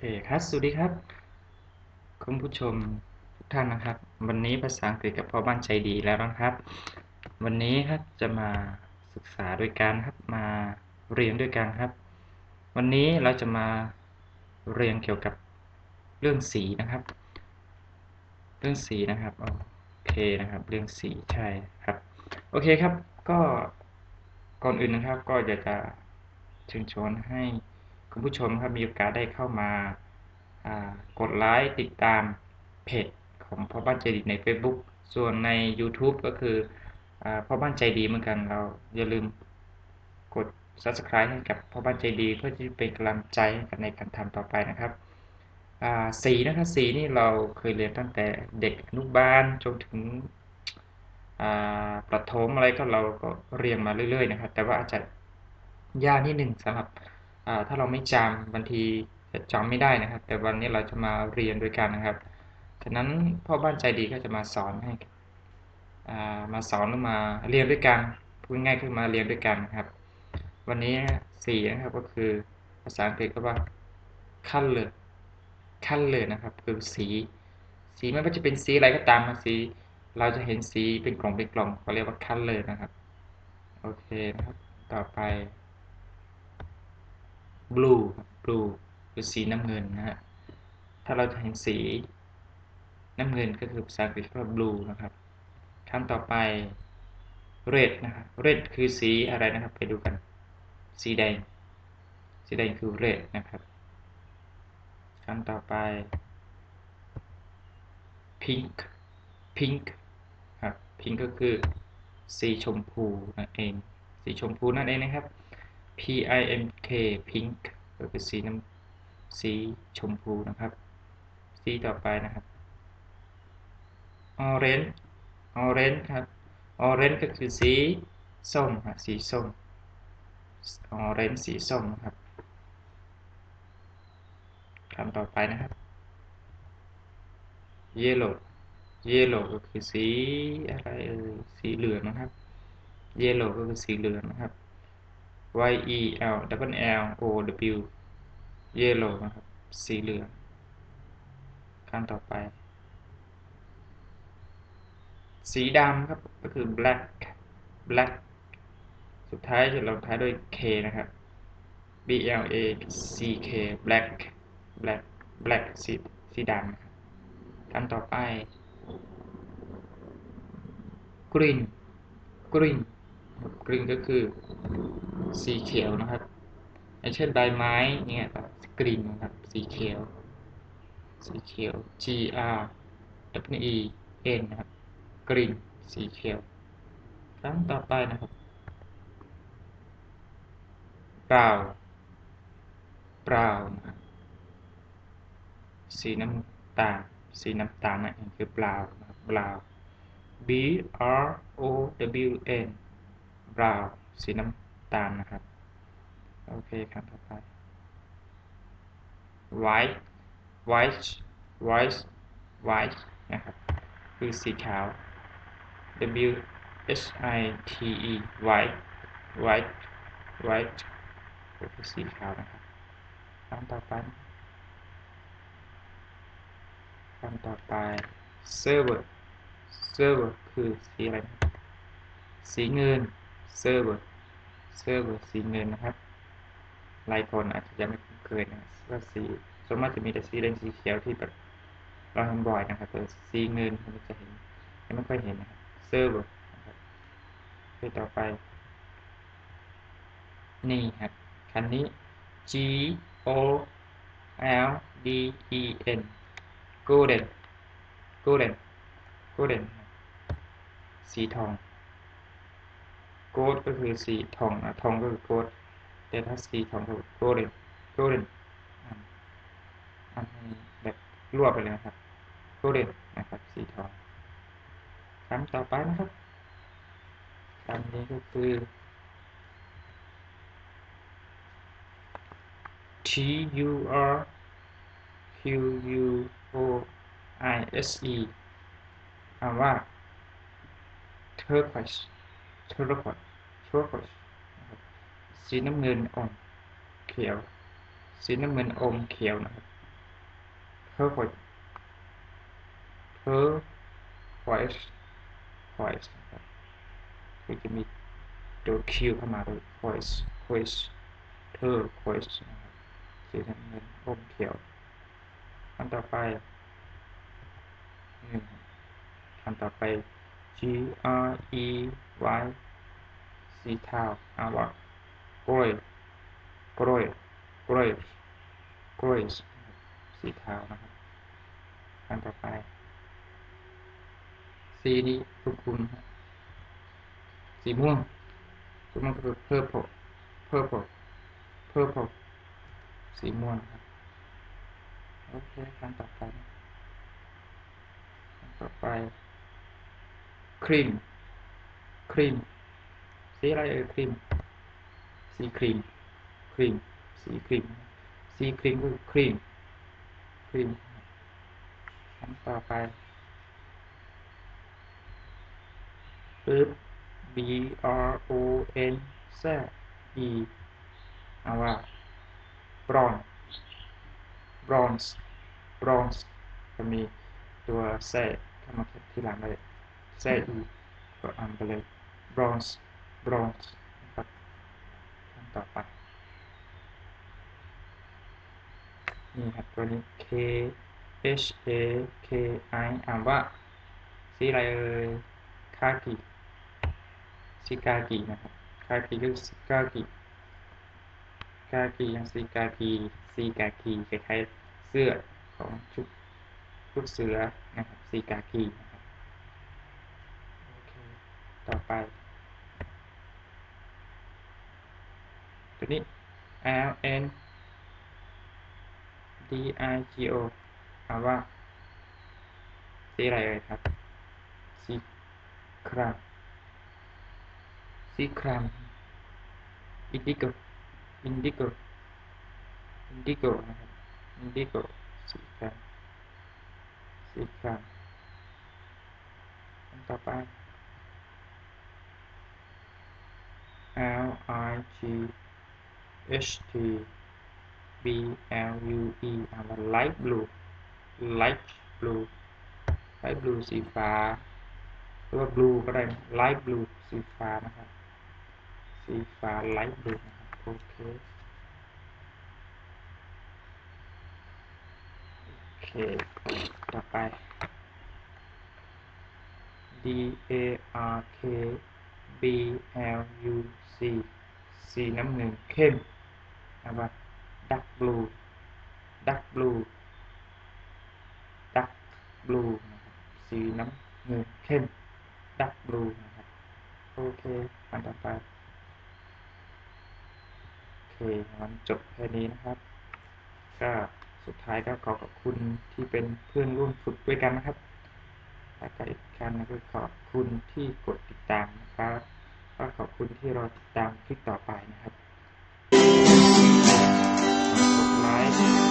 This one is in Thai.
คครับ สวัสดีครับ คุณผู้ชมทุกท่านนะครับ วันนี้ภาษาอังกฤษกับพ่อบ้านใจดีแล้วนะครับ วันนี้ครับจะมาศึกษาด้วยกันครับมาเรียนด้วยกันครับ วันนี้เราจะมาเรียนเกี่ยวกับเรื่องสีนะครับ เรื่องสีนะครับโอเคนะครับ เรื่องสีใช่ครับ โอเคครับ ก็ก่อนอื่นนะครับ ก็อยากจะเชิญชวนให้ คุณผู้ชมครับมีโอกาสได้เข้ามากดไลค์ติดตามเพจของพ่อบ้านใจดีใน Facebook ส่วนใน YouTube ก็คืออพ่อบ้านใจดีเหมือนกันเราอย่าลืมกด Subscribe ให้กับพ่อบ้านใจดี เพื่อที่เป็นกำลังใจให้กันในการทำต่อไปนะครับสีนะครับสีนี่เราเคยเรียนตั้งแต่เด็กอนุบาลจนถึงประถมอะไรก็เราก็เรียนมาเรื่อย ๆ นะครับ แต่ว่าอาจจะยากนิดหนึ่งสำหรับ ถ้าเราไม่จำบางทีจะจำไม่ได้นะครับ แต่วันนี้เราจะมาเรียนด้วยกันนะครับฉะนั้นพ่อบ้านใจดีก็จะมาสอนให้มาสอนหรือมาเรียนด้วยกันพูดง่ายคือมาเรียนด้วยกันครับ วันนี้สีนะครับก็คือภาษาอังกฤษก็ว่า color color นะครับ คือสีสีไม่ว่าจะเป็นสีอะไรก็ตามสีเราจะเห็นสีเป็นกล่องเป็นกล่องเขาเรียกว่า color นะครับ โอเคนะครับ ต่อไป blue blue คือสีน้ำเงินนะฮะ ถ้าเราจะเห็นสีน้ำเงินก็คือภาษาอังกฤษว่า blue นะครับคำต่อไป red นะครับ red คือสีอะไรนะครับ ไปดูกัน สีแดง สีแดงคือ red นะครับคำต่อไป pink pink ครับ pink ก็คือสีชมพูนั่นเอง สีชมพูนั่นเองนะครับ P I M K pink ก็คือสีน้ำสีชมพูนะครับ สีต่อไปนะครับ orange orange ครับ orange ก็คือสีส้มครับสีส้ม orange สีส้มนะครับคำต่อไปนะครับ yellow yellow ก็คือสีอะไรเอ่ยสีเหลืองนะครับ yellow ก็คือสีเหลืองนะครับ y e l w l o w yellow นะครับ สีเหลืองขั้นต่อไป สีดำครับ ก็คือ black black สุดท้ายจะลงท้ายด้วย k นะครับ b l a c k black black black สีสีดำขั้นต่อไป green green green ก็คือ สีเขียวนะครับอย่างเช่นใบไม้เนี่ยแบบกรีนนะครับสีเขียว สีเขียว G R W E N นะครับกรีนสีเขียว ครั้งต่อไปนะครับ brown brown นะครับสีน้ำตาลสีน้ำตาลนั่นเองคือ brown brown B R O W N brown สีน้ำ ตาลนะครับ โอเคครับต่อไป white white white white นะครับ คือสีขาว W H I T E white white white คือสีขาวนะครับคำต่อไปคำต่อไป silver silver คือสีอะไร สีเงิน silver silver สีเงินนะครับหลายคนอาจจะยังไม่คุ้นเคยนะว่าสีส่วนมากจะมีแต่สีแดงสีเขียวที่แบบเราทำบ่อยนะครับแต่สีเงินเราจะเห็นยังไม่ค่อยเห็นนะครับเซอร์เวอร์นะครับต่อไป นี่ครับคันนี้ G O L D E N golden golden golden สีทอง โกดก็คือสีทองนะทองก็คือโกดแต่ถ้าสีทองก็โกลเด้นโกลเด้นอันนี้แบบรั่วไปเลยนะครับโกลเด้นนะครับสีทองคำต่อไปนะครับคำนี้ก็คือ T U R Q U O I S E คำว่า turquoise turquoise turquoise สีน้ำเงินอ่อนเขียว สีน้ำเงินอมเขียวนะครับ turquoise turquoise turquoise นะครับคือจะมีตัว Q เข้ามาด้วย turquoise turquoise turquoise นะครับสีน้ำเงินอมเขียวอันต่อไปนี่อันต่อไป G R E Y สีเทาอ่านว่า gray gray gray gray สีเทานะครับอันต่อไป สีนี้คุณคุณครับสีม่วงสีม่วงก็คือ purple purple purple สีม่วงครับโอเคอันต่อไปอันต่อไปครีม ครีม สีอะไรเอ่ยครีม สีครีม ครีม สีครีม สีครีมก็คือครีม ครีมอันต่อไปปึ๊บ B R O N Z E เอาว่า bronze bronze bronze จะมีตัวแทรกเข้ามาที่หลังเลยแทรก E ก็อ่านไปเลย bronze bronze นะครับขั้นต่อไปนี่ครับตัวนี้ K H A K I อ่านว่าสีอะไรเอ่ยคากิซิกากินะครับคากิคือซิกากิกากียังซีกากีซีกากีคล้ายๆเสื้อของชุดลูกเสือนะครับซีกากีนะครับโอเคต่อไป ตัวนี้ L N D I G O อ่านว่าสีอะไรเอ่ยครับสีครามสีครามอินดิโกอินดิโกอินดิโกนะครับอินดิโกสีครามสีครามต่อไป L I G H T B L U E อ่านว่า light blue light blue light blue สีฟ้าหรือว่า blue ก็ได้ light blue สีฟ้านะครับ สีฟ้า light blue นะครับโอเคโอเค ต่อไป D A R K B L U C สีน้ำเงินเข้มนะครับ dark blue dark blue dark blue นะครับสีน้ำเงินเข้ม dark blue นะครับโอเคอันต่อไปโอเคงั้นจบแค่นี้นะครับ ก็สุดท้ายก็ขอขอบคุณที่เป็นเพื่อนร่วมฝึกด้วยกันนะครับแล้วก็อีกครั้งนึงก็ขอบคุณที่กดติดตามนะครับ ขอบคุณที่รอติดตามคลิปต่อไปนะครับกดไลค์